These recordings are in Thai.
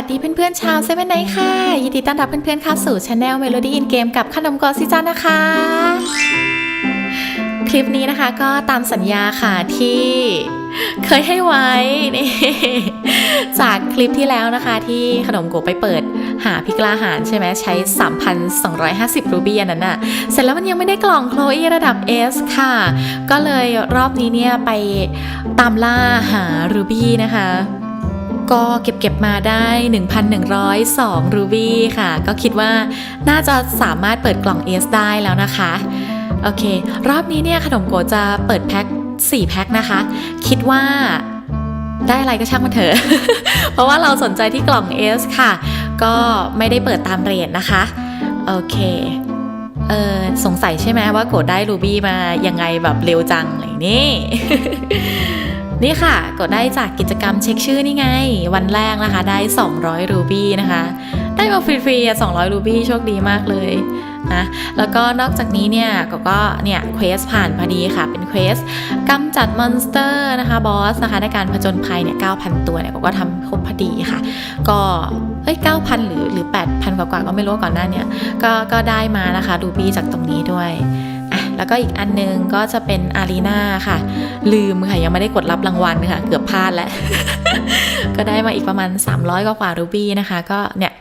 สวัสดีเพื่อนๆชาวเซเว่นไนค่ะ ยินดีต้อนรับเพื่อนๆเข้าสู่ช anel Melody in Game กับขนมกอซิจ้านะคะ คลิปนี้นะคะก็ตามสัญญาค่ะที่เคยให้ไว้นี่จากคลิปที่แล้วนะคะที่ขนมโกไปเปิดหาพิกลาหารใช่ไหมใช้ 3,250 รูบี้อันนั้นน่ะเสร็จแล้วมันยังไม่ได้กล่องโคลอีระดับ S ค่ะ ก็เลยรอบนี้เนี่ยไปตามล่าหารูบี้นะคะ ก็เก็บเก็บมาได้ 1,102 รูบี้ค่ะ ก็คิดว่าน่าจะสามารถเปิดกล่อง S ได้แล้วนะคะ โอเค รอบนี้เนี่ยขนมโกจะเปิดแพ็ค4แพ็คนะคะ คิดว่าได้อะไรก็ช่างมันเถอะ เพราะว่าเราสนใจที่กล่อง S ค่ะ ก็ไม่ได้เปิดตามเรทนะคะ โอเค เออสงสัยใช่ไหมว่าโกดได้รูบี้มายังไงแบบเร็วจังอะไรนี่ นี่ค่ะกดได้จากกิจกรรมเช็คชื่อนี่ไง วันแรกนะคะ ได้ 200 รูบี้นะคะ ได้มาฟรีๆ 200 รูบี้โชคดีมากเลยนะแล้วก็นอกจากนี้เนี่ยก็ก็เนี่ยเควสผ่านพอดีค่ะเป็นเควสกำจัดมอนสเตอร์นะคะบอสนะคะในการผจญภัยเนี่ย9,000 ตัวเนี่ยก็ก็ทำครบพอดีค่ะ ก็เอ้ย9,000 หรือหรือ 8,000 กว่าๆก็ไม่รู้ก่อนหน้าเนี่ยก็ก็ได้มานะคะรูบี้จากตรงนี้ด้วย แล้วก็อีกอันนึงก็จะเป็นอารีนาค่ะ ลืมค่ะ ยังไม่ได้กดรับรางวัลค่ะ เกือบพลาดแล้ว ก็ได้มาอีกประมาณ 300 กว่ากว่ารูบี้นะคะ ก็เนี่ย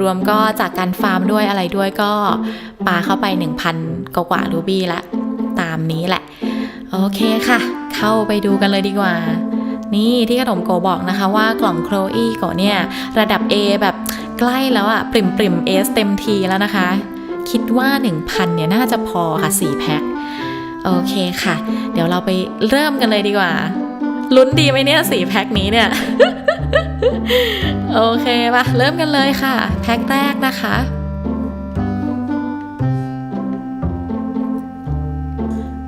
รวมๆก็จากการฟาร์มด้วยอะไรด้วยก็ปาเข้าไป 1,000 กว่ากว่ารูบี้ละตามนี้แหละ โอเคค่ะ เข้าไปดูกันเลยดีกว่านี่ที่ขนมโกบอกนะคะว่ากล่องโครอี้โกเนี่ย ระดับ A แบบใกล้แล้วอะปริมปริมเอสเต็มทีแล้วนะคะ คิดว่า 1,000เนี่ยน่าจะพอค่ะ 4 แพ็คโอเคค่ะ เดี๋ยวเราไปเริ่มกันเลยดีกว่า ลุ้นดีไหมเนี่ยสี่แพ็คนี้เนี่ย โอเคปะเริ่มกันเลยค่ะ แพ็คแรกนะคะ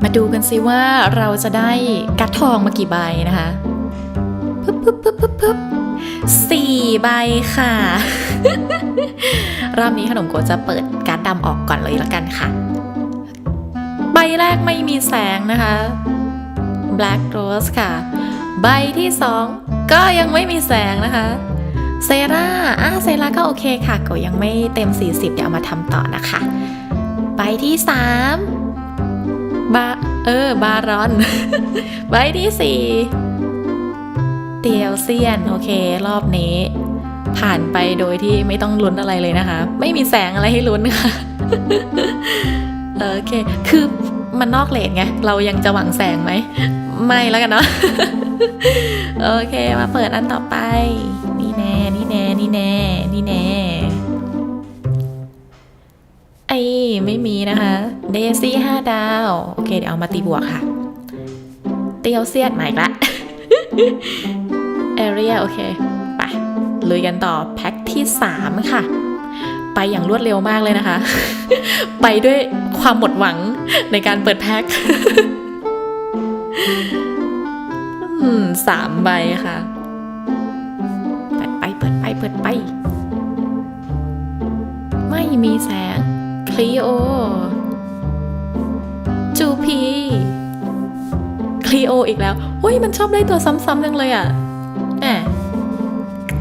มาดูกันสิว่าเราจะได้กัดทองมากี่ใบนะคะปึ๊บปึ๊บปึ๊บปึ๊บปึ๊บสี่ใบค่ะ รอบนี้ขนมโกจะเปิด ดำออกก่อนเลยละกันค่ะ ใบแรกไม่มีแสงนะคะ Black Rose ค่ะ ใบที่สองก็ยังไม่มีแสงนะคะเซราอะเซราก็โอเคค่ะ ก็ยังไม่เต็ม 40 เดี๋ยวเอามาทำต่อนะคะ ใบที่สามบาเออบารอน ใบที่สี่เตียวเซียน โอเค รอบนี้ ผ่านไปโดยที่ไม่ต้องลุ้นอะไรเลยนะคะ ไม่มีแสงอะไรให้ลุ้นค่ะโอเค คือมันนอกเลทไง เรายังจะหวังแสงไหม ไม่แล้วกันเนาะ โอเค มาเปิดอันต่อไป นี่แน่ นี่แน่ นี่แน่ นี่แน่ ไอ้ไม่มีนะคะ เดซี่ห้าดาว โอเค เดี๋ยวเอามาตีบวกค่ะ เตียวเซียดใหม่ละ เอเรียโอเค ลุยกันต่อแพ็คที่ 3 ค่ะ ไปอย่างรวดเร็วมากเลยนะคะ ไปด้วยความหมดหวังในการเปิดแพ็คสามใบค่ะ เปิดไปเปิดไปเปิดไป ไม่มีแสง คลีโอ จูพี คลีโออีกแล้วเฮ้ยมันชอบได้ตัวซ้ำๆจังเลยอะ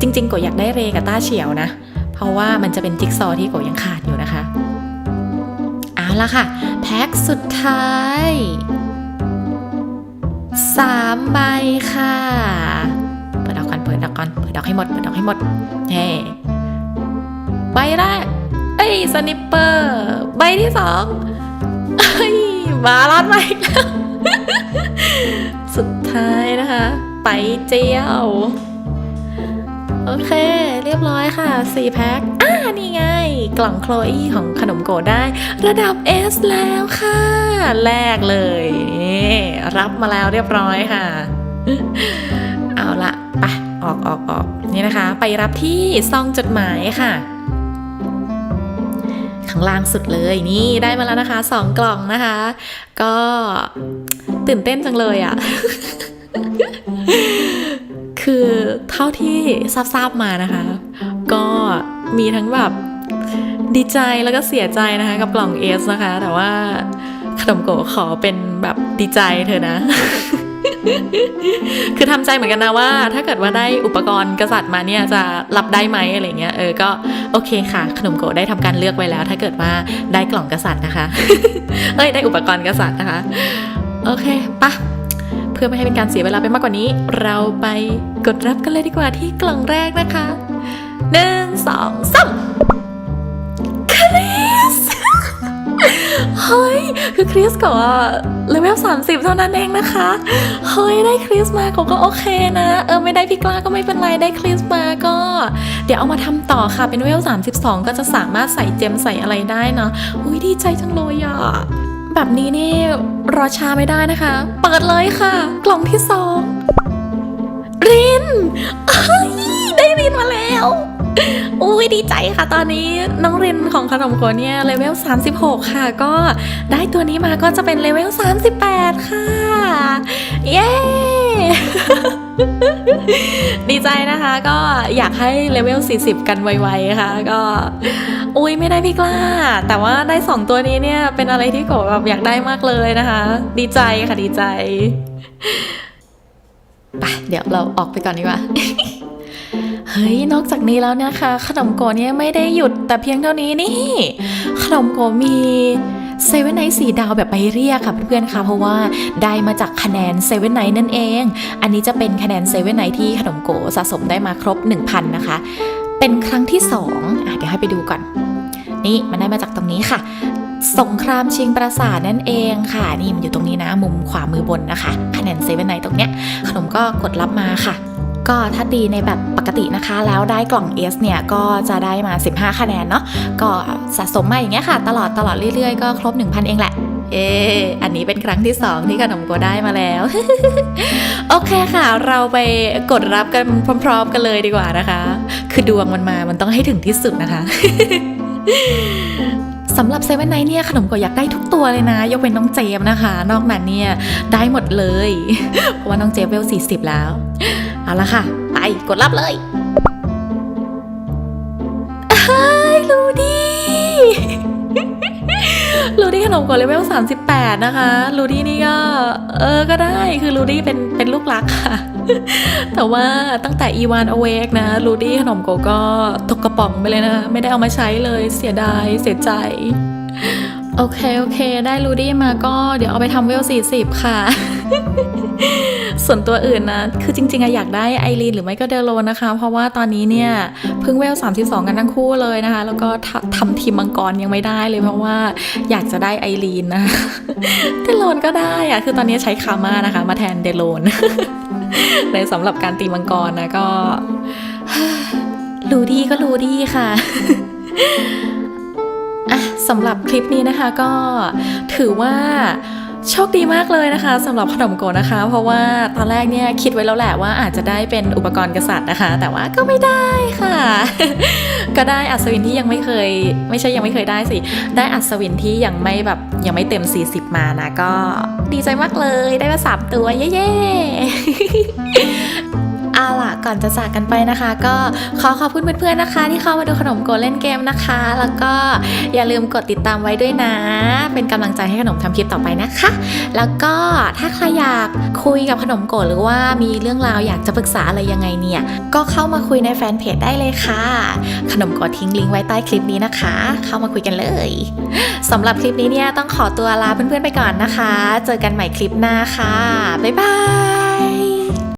จริงๆโกอยากได้เรกับต้าเฉียวนะ เพราะว่ามันจะเป็นจิ๊กซอว์ที่โกยังขาดอยู่นะคะ เอาละค่ะ แพ็คสุดท้ายสามใบค่ะ เปิดออกก่อนเปิดออกก่อนเปิดออกให้หมดเปิดออกให้หมดเฮ้ใบแรกเอ้ยสนิปเปอร์ ใบที่สองเอ้ยบาลอนมาอีกแล้วสุดท้ายนะคะ ไปเจียว โอเค เรียบร้อยค่ะ 4 แพ็คอ่านี่ไง กล่องโคลอี้ของขนมโกได้ ระดับ S แล้วค่ะ แรกเลยนี่รับมาแล้วเรียบร้อยค่ะ เอาละไปออกออกออกนี่นะคะ ไปรับที่ซองจดหมายค่ะข้างล่างสุดเลยนี่ได้มาแล้วนะคะสองกล่องนะคะ ก็ตื่นเต้นจังเลยอะ่ะ คือ ท่าที่ทราบๆมานะคะ ก็มีทั้งแบบดีใจแล้วก็เสียใจนะคะ กับกล่องเอสนะคะ แต่ว่าขนมโกะขอเป็นแบบดีใจเธอะนะ คือทำใจเหมือนกันนะว่า ถ้าเกิดว่าได้อุปกรณ์กษัตริย์มาเนี่ยจะรับได้ไหมอะไรเงี้ยเออก็โอเคค่ะ ขนมโกะได้ทำการเลือกไว้แล้ว ถ้าเกิดว่าได้กล่องกษัตริย์นะคะ เอ้ยได้อุปกรณ์กษัตริย์นะคะ โอเคปะ เพื่อไม่ให้เป็นการเสียเวลาไปมากกว่านี้ เราไปกดรับกันเลยดีกว่าที่กล่องแรกนะคะหนึ่งสองสามคริสเฮ้ยคือคริสก็เลเวล30 เท่านั้นเองนะคะ เฮ้ย ได้คริสมาก็ก็โอเคนะ เออ ไม่ได้พี่กล้าก็ไม่เป็นไรได้คริสมาก็ เดี๋ยวเอามาทำต่อค่ะเป็นเวล32 ก็จะสามารถใส่เจมใส่อะไรได้เนาะอุ้ยดีใจจังเลยอะ แบบนี้นี่รอช้าไม่ได้นะคะ เปิดเลยค่ะ กล่องที่สองรินได้รินมาแล้วอุ้ยดีใจค่ะตอนนี้น้องรินของขนมโกเนี่ยเลเวล 36 ค่ะ ก็ได้ตัวนี้มาก็จะเป็นเลเวล 38 ค่ะ เย้ ดีใจนะคะก็อยากให้เลเวล 40 กันไวๆค่ะ ก็ อุ้ยไม่ได้พี่กล้า แต่ว่าได้ 2 ตัวนี้เนี่ยเป็นอะไรที่โกแบบอยากได้มากเลยนะคะ ดีใจค่ะดีใจไปเดี๋ยวเราออกไปก่อนดีกว่าเฮ้ย นอกจากนี้แล้วเนะคะ ขนมโกเนี่ยไม่ได้หยุดแต่เพียงเท่านี้นี่ ขนมโกมี เซเว่นไนท์สีดาวแบบไปเรียกค่ะเพื่อนๆค่ะเพราะว่าได้มาจากคะแนนเซเว่นไนท์นั่นเอง อันนี้จะเป็นคะแนนเซเว่นไนท์ที่ขนมโกสะสมได้มาครบ 1,000 นะคะ เป็นครั้งที่ 2อะเดี๋ยวให้ไปดูก่อน นี่มันได้มาจากตรงนี้ค่ะ สงครามชิงปราสาทนั่นเองค่ะ นี่มันอยู่ตรงนี้นะ มุมขวามือบนนะคะ คะแนนเซเว่นไนท์ตรงเนี้ยขนมก็กดรับมาค่ะ ก็ถ้าตีในแบบปกตินะคะ แล้วได้กล่อง S เนี่ยก็จะได้มา 15 คะแนนเนาะก็สะสมมาอย่างเงี้ยค่ะ ตลอดตลอดเรื่อยๆ ก็ครบ 1,000 เองแหละเอออันนี้เป็นครั้งที่ 2 ที่ขนมโกได้มาแล้ว โอเคค่ะ เราไปกดรับกันพร้อม ๆ กันเลยดีกว่านะคะ คือดวงมันมา มันต้องให้ถึงที่สุดนะคะ สำหรับเซเว่นไนเนี่ยขนมก็อยากได้ทุกตัวเลยนะ ยกเว้นน้องเจมนะคะ นอกนั้นเนี่ยได้หมดเลย เพราะว่าน้องเจมเวล40 แล้ว เอาละค่ะ ไปกดรับเลยเฮ้ยลูดี้ลูดี้ขนมกดเลเวล38 นะคะ ลูดี้นี่ก็ เออ ก็ได้ คือลูดี้เป็น เป็นลูกรักค่ะ แต่ว่าตั้งแต่อีวานอเวกนะลูดี้ขนมโกก็ตกกระป๋องไปเลยนะ ไม่ได้เอามาใช้เลยเสียดายเสียใจ โอเค โอเค ได้ลูดี้มาก็เดี๋ยวเอาไปทำเวล40ค่ะ ส่วนตัวอื่นนะ คือจริงๆอะอยากได้ไอรีนหรือไม่ก็เดโลนะคะ เพราะว่าตอนนี้เนี่ยเพิ่งเวล 32 กันทั้งคู่เลยนะคะ แล้วก็ทำทำทีมมังกรยังไม่ได้เลยเพราะว่าอยากจะได้ไอรีนนะเดโลนก็ได้อะคือตอนนี้ใช้คาม่านะคะ มาแทนเดโลน ในสำหรับการตีมังกรนะก็ รู้ดีก็รู้ดีค่ะอะสำหรับคลิปนี้นะคะก็ถือว่า โชคดีมากเลยนะคะสำหรับขนมโกนะคะ เพราะว่าตอนแรกเนี่ยคิดไว้แล้วแหละว่าอาจจะได้เป็นอุปกรณ์กษัตริย์นะคะ แต่ว่าก็ไม่ได้ค่ะ ก็ได้อัศวินที่ยังไม่เคย ไม่ใช่ยังไม่เคยได้สิ ได้อัศวินที่ยังไม่แบบยังไม่เต็ม 40 มานะ ก็ดีใจมากเลยได้มาสามตัวเย้ๆ เอาล่ะก่อนจะจากกันไปนะคะ ก็ขอขอบคุณเพื่อนๆนะคะ ที่เข้ามาดูขนมโกเล่นเกมนะคะ แล้วก็อย่าลืมกดติดตามไว้ด้วยนะ เป็นกำลังใจให้ขนมทำคลิปต่อไปนะคะ แล้วก็ถ้าใครอยากคุยกับขนมโกหรือว่ามีเรื่องราวอยากจะปรึกษาอะไรยังไงเนี่ยก็เข้ามาคุยในแฟนเพจได้เลยค่ะ ขนมโกทิ้งลิงก์ไว้ใต้คลิปนี้นะคะ เข้ามาคุยกันเลยสำหรับคลิปนี้เนี่ยต้องขอตัวลาเพื่อนๆไปก่อนนะคะ เจอกันใหม่คลิปหน้าค่ะบ๊ายบาย